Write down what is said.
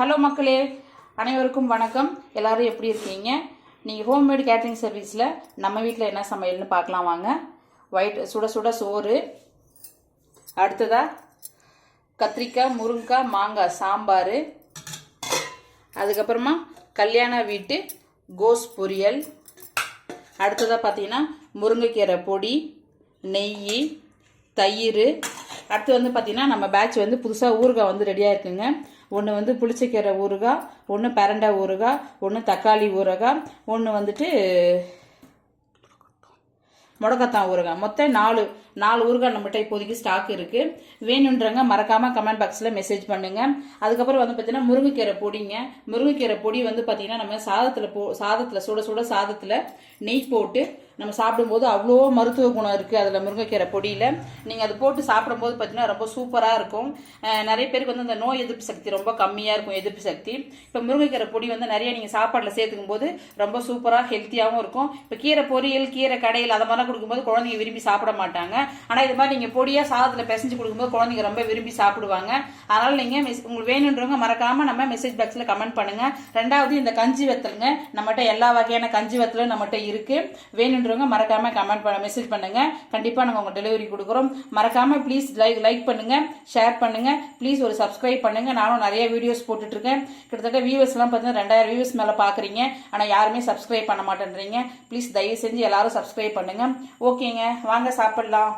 Hello மக்களே அனைவருக்கும் வணக்கம். எல்லோரும் எப்படி இருக்கீங்க? நீங்கள் ஹோம்மேட் கேட்ரிங் சர்வீஸில் நம்ம வீட்டில் என்ன சமையல்னு பார்க்கலாம் வாங்க. ஒயிட் சுட சுட சோறு. அடுத்ததாக கத்திரிக்காய் முருங்கைக்காய் மாங்காய் சாம்பார். அதுக்கப்புறமா கல்யாண வீட்டு கோஸ் பொரியல். அடுத்ததாக பார்த்தீங்கன்னா முருங்கைக்கீரை பொடி நெய் தயிர். அடுத்து வந்து பார்த்திங்கன்னா நம்ம பேட்ச் வந்து புதுசாக ஊறுகாய் வந்து ரெடியாக இருக்குங்க ஒன்று வந்து புளிச்சக்கீரை ஊறுகாய் ஒன்று பரண்டை ஊறுகாய் ஒன்று தக்காளி ஊறுகாய் ஒன்று வந்துட்டு முடக்கத்தான் ஊறுகாய். மொத்தம் நாலு நாலு ஊறுகாய் நம்மகிட்ட இப்போதைக்கு ஸ்டாக் இருக்குது வேணுன்றவங்க மறக்காமல் கமெண்ட் பாக்ஸில் மெசேஜ் பண்ணுங்க. அதுக்கப்புறம் வந்து பார்த்தீங்கன்னா முருங்கைக்கீரை பொடிங்க. முருங்கைக்கீரை பொடி வந்து பார்த்திங்கன்னா நம்ம சாதத்தில் போ சாதத்தில் சுட சுட சாதத்தில் நெய் போட்டு நம்ம சாப்பிடும்போது அவ்வளோ மருத்துவ குணம் இருக்குது அதில் முருங்கைக்கீரை பொடியில். நீங்கள் அது போட்டு சாப்பிடும்போது பார்த்தீங்கன்னா ரொம்ப சூப்பராக இருக்கும். நிறைய பேருக்கு வந்து அந்த நோய் எதிர்ப்பு சக்தி ரொம்ப கம்மியாக இருக்கும் எதிர்ப்பு சக்தி. இப்போ முருங்கைக்கீரை பொடி வந்து நிறைய நீங்கள் சாப்பாட்டில் சேர்த்துக்கும் போது ரொம்ப சூப்பராக ஹெல்த்தியாகவும் இருக்கும். இப்போ கீரை பொரியல் கீரை கடையில் அதை மாதிரிலாம் கொடுக்கும்போது குழந்தைங்க விரும்பி சாப்பிட மாட்டாங்க. ஆனால் இது மாதிரி நீங்கள் பொடியாக சாதத்தில் பிசைஞ்சு கொடுக்கும்போது குழந்தைங்க ரொம்ப விரும்பி சாப்பிடுவாங்க. அதனால் நீங்கள் மெஸ் உங்களுக்கு வேணுன்றவங்க மறக்காமல் நம்ம மெசேஜ் பாக்ஸில் கமெண்ட் பண்ணுங்கள் ரெண்டாவது இந்த கஞ்சி வத்தலுங்க நம்மகிட்ட எல்லா வகையான கஞ்சி வத்தலும் நம்மகிட்ட இருக்குது வேணுன்றவங்க மறக்காமல் கமெண்ட் பண்ண மெசேஜ் பண்ணுங்கள் கண்டிப்பாக நாங்கள் உங்கள் டெலிவரி கொடுக்குறோம். மறக்காமல் ப்ளீஸ் லைக் லைக் பண்ணுங்கள் ஷேர் பண்ணுங்கள் ப்ளீஸ் ஒரு சப்ஸ்கிரைப் பண்ணுங்கள் நானும் நிறைய வீடியோஸ் போட்டுட்ருக்கேன். கிட்டத்தட்ட வியூவர்ஸ்லாம் பார்த்தீங்கன்னா ரெண்டாயிரம் வியூவர்ஸ் மேலே பார்க்குறீங்க ஆனால் யாருமே சப்ஸ்கிரைப் பண்ண மாட்டேன்றீங்க. ப்ளீஸ் தயவு செஞ்சு எல்லாரும் சப்ஸ்கிரைப் பண்ணுங்கள் ஓகேங்க வாங்க சாப்பிடலாம்.